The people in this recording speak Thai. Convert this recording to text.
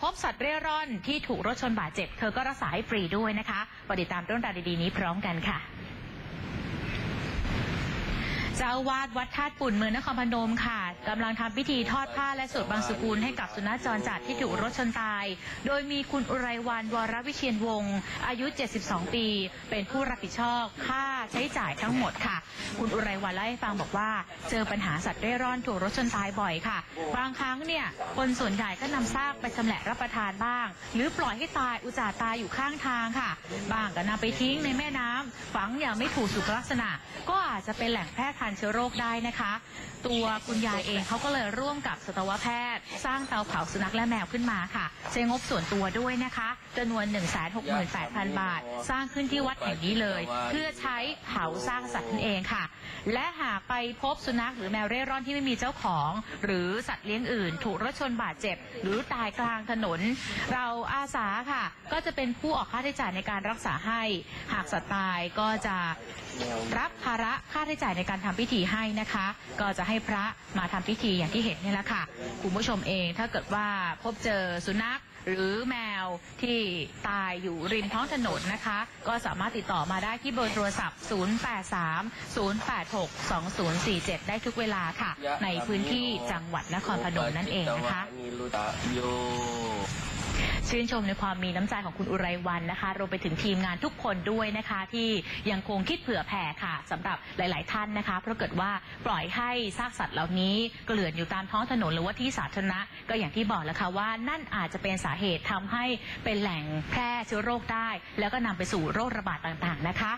พบสัตว์เร่ร่อนที่ถูกรถชนบาดเจ็บ เธอก็รักษาให้ฟรีด้วยนะคะไปติดตามเรื่องราวดีๆนี้พร้อมกันค่ะ เจ้าวาดวัดธาตุปุ่นเมืองนครพนมค่ะกำลังทำพิธีทอดผ้าและสวดบางสกุลให้กับสุนัขจรจัดที่ถูกรถชนตาย โดยมีคุณอุไรวันวรวิเชียนวงศ์อายุ 72 ปี เป็นผู้รับผิดชอบค่าใช้จ่ายทั้งหมดค่ะ คุณอุไรวันเล่าให้ฟังบอกว่า เจอปัญหาสัตว์เร่ร่อนถูกรถชนตายบ่อยค่ะ บางครั้งเนี่ยคนส่วนใหญ่ก็นำซากไปชำแหละรับประทานบ้าง หรือปล่อยให้ตายอุจจาตายอยู่ข้างทางค่ะ บางก็นำไปทิ้งในแม่น้ำฝังอย่างไม่ถูกสุขลักษณะ ก็อาจจะเป็นแหล่งแพร่พันธุ์เชื้อโรคได้นะคะ ตัวคุณยายเองเขาก็เลยร่วมกับสัตวแพทย์ สร้างเตาเผาสุนัขและแมวขึ้นมาค่ะ ใช้งบส่วนตัวด้วยนะคะจำนวน 168,000 บาท สร้างขึ้นที่วัดแห่งนี้เลย เพื่อใช้เผาสร้างสัตว์นั่นเองค่ะ และหากไปพบสุนัขหรือแมวเร่ร่อนที่ไม่มีเจ้าของ หรือสัตว์เลี้ยงอื่น ถูกรถชนบาดเจ็บ หรือตายกลางถนน เราอาสาค่ะ ก็จะเป็นผู้ออกค่าใช้จ่ายในการรักษาให้ หากสัตว์ตายก็จะรับภาระค่าใช้จ่ายในการทำพิธีให้นะคะ ก็จะให้พระมาทำพิธีอย่างที่เห็นนี่แหละค่ะคุณผู้ชมเองถ้าเกิดว่าพบเจอสุนัขหรือแมว ที่ตายอยู่ริมท้องถนนนะคะ ก็สามารถติดต่อมาได้ที่เบอร์โทรศัพท์ 083 086 2047 ได้ทุกเวลาค่ะ ในพื้นที่จังหวัดนครพนมนั่นเองนะคะ ชื่นชมในความมีน้ำใจของคุณอุไรวันนะคะรวมไปถึงทีมงานทุกคนด้วยนะคะ ที่ยังคงคิดเผื่อแผ่ค่ะสำหรับหลาย ๆ ท่านนะคะ เพราะเกิดว่าปล่อยให้ซากสัตว์เหล่านี้เกลื่อนอยู่ตามท้องถนนหรือว่าที่สาธารณะก็อย่างที่บอกแล้วค่ะว่านั่นอาจจะเป็นสาเหตุทำให้เป็นแหล่งแพร่เชื้อโรคได้ แล้วก็นำไปสู่โรคระบาดต่าง ๆ นะคะ